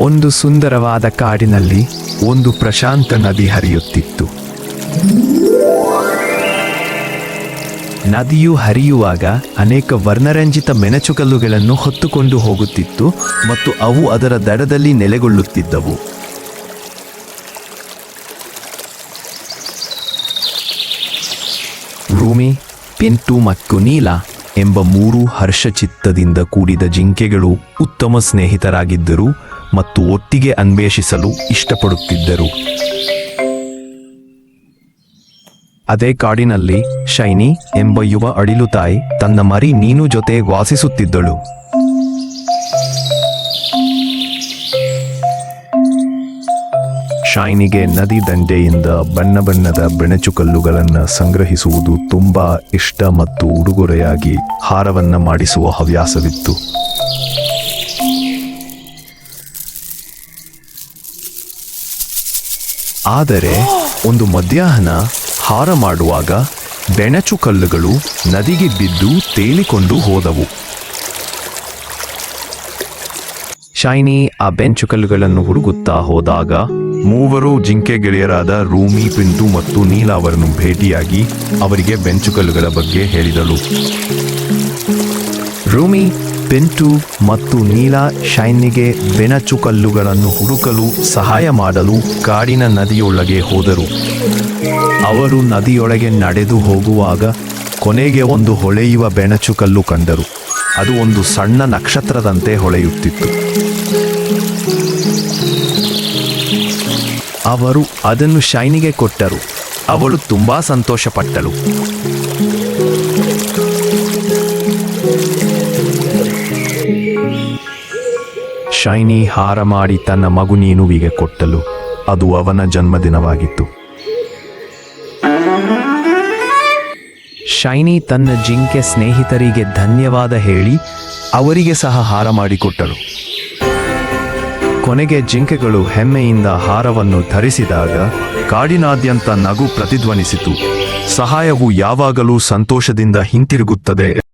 ಒಂದು ಸುಂದರವಾದ ಕಾಡಿನಲ್ಲಿ ಒಂದು ಪ್ರಶಾಂತ ನದಿ ಹರಿಯುತ್ತಿತ್ತು. ನದಿಯು ಹರಿಯುವಾಗ ಅನೇಕ ವರ್ಣರಂಜಿತ ಮೆಣಚುಕಲ್ಲುಗಳನ್ನು ಹೊತ್ತುಕೊಂಡು ಹೋಗುತ್ತಿತ್ತು ಮತ್ತು ಅವು ಅದರ ದಡದಲ್ಲಿ ನೆಲೆಗೊಳ್ಳುತ್ತಿದ್ದವು. ರೂಮಿ ಪಿಂಟು ಮತ್ತು ನೀಲ ಎಂಬ ಮೂರು ಹರ್ಷಚಿತ್ತದಿಂದ ಕೂಡಿದ ಜಿಂಕೆಗಳು ಉತ್ತಮ ಸ್ನೇಹಿತರಾಗಿದ್ದರು ಮತ್ತು ಒಟ್ಟಿಗೆ ಅನ್ವೇಷಿಸಲು ಇಷ್ಟಪಡುತ್ತಿದ್ದರು. ಅದೇ ಕಾಡಿನಲ್ಲಿ ಶೈನಿ ಎಂಬ ಯುವ ಅಡಿಲು ತಾಯಿ ತನ್ನ ಮರಿ ನೀನು ಜೊತೆ ವಾಸಿಸುತ್ತಿದ್ದಳು. ಶೈನಿಗೆ ನದಿ ದಂಡೆಯಿಂದ ಬಣ್ಣ ಬಣ್ಣದ ಬೆಣಚುಕಲ್ಲುಗಳನ್ನು ಸಂಗ್ರಹಿಸುವುದು ತುಂಬಾ ಇಷ್ಟ ಮತ್ತು ಉಡುಗೊರೆಯಾಗಿ ಹಾರವನ್ನ ಮಾಡಿಸುವ ಹವ್ಯಾಸವಿತ್ತು. ಆದರೆ ಒಂದು ಮಧ್ಯಾಹ್ನ ಹಾರ ಮಾಡುವಾಗ ಬೆಣಚು ಕಲ್ಲುಗಳು ನದಿಗೆ ಬಿದ್ದು ತೇಲಿಕೊಂಡು ಹೋದವು. ಶೈನಿ ಆ ಬೆಂಚು ಕಲ್ಲುಗಳನ್ನು ಹುಡುಗುತ್ತಾ ಹೋದಾಗ ಮೂವರು ಜಿಂಕೆ ಗೆಳೆಯರಾದ ರೂಮಿ, ಪಿಂಟು ಮತ್ತು ನೀಲ ಅವರನ್ನು ಭೇಟಿಯಾಗಿ ಅವರಿಗೆ ಬೆಂಚು ಕಲ್ಲುಗಳ ಬಗ್ಗೆ ಹೇಳಿದಳು. ರೂಮಿ ಪಿಂಟು ಮತ್ತು ನೀಲ ಶೈನಿಗೆ ಬೆಣಚು ಕಲ್ಲುಗಳನ್ನು ಹುಡುಕಲು ಸಹಾಯ ಮಾಡಲು ಕಾಡಿನ ನದಿಯೊಳಗೆ ಹೋದರು. ಅವರು ನದಿಯೊಳಗೆ ನಡೆದು ಹೋಗುವಾಗ ಕೊನೆಗೆ ಒಂದು ಹೊಳೆಯುವ ಬೆಣಚು ಕಲ್ಲು ಕಂಡರು. ಅದು ಒಂದು ಸಣ್ಣ ನಕ್ಷತ್ರದಂತೆ ಹೊಳೆಯುತ್ತಿತ್ತು. ಅವರು ಅದನ್ನು ಶೈನಿಗೆ ಕೊಟ್ಟರು. ಅವಳು ತುಂಬಾ ಸಂತೋಷಪಟ್ಟಳು. ಶೈನಿ ಹಾರ ಮಾಡಿ ತನ್ನ ಮಗು ನೀನುವಿಗೆ ಕೊಟ್ಟಲು ಅದು ಅವನ ಜನ್ಮದಿನವಾಗಿತ್ತು. ಶೈನಿ ತನ್ನ ಜಿಂಕೆ ಸ್ನೇಹಿತರಿಗೆ ಧನ್ಯವಾದ ಹೇಳಿ ಅವರಿಗೆ ಸಹ ಹಾರ ಮಾಡಿಕೊಟ್ಟಳು. ಕೊನೆಗೆ ಜಿಂಕೆಗಳು ಹೆಮ್ಮೆಯಿಂದ ಹಾರವನ್ನು ಧರಿಸಿದಾಗ ಕಾಡಿನಾದ್ಯಂತ ನಗು ಪ್ರತಿಧ್ವನಿಸಿತು. ಸಹಾಯವು ಯಾವಾಗಲೂ ಸಂತೋಷದಿಂದ ಹಿಂತಿರುಗುತ್ತದೆ.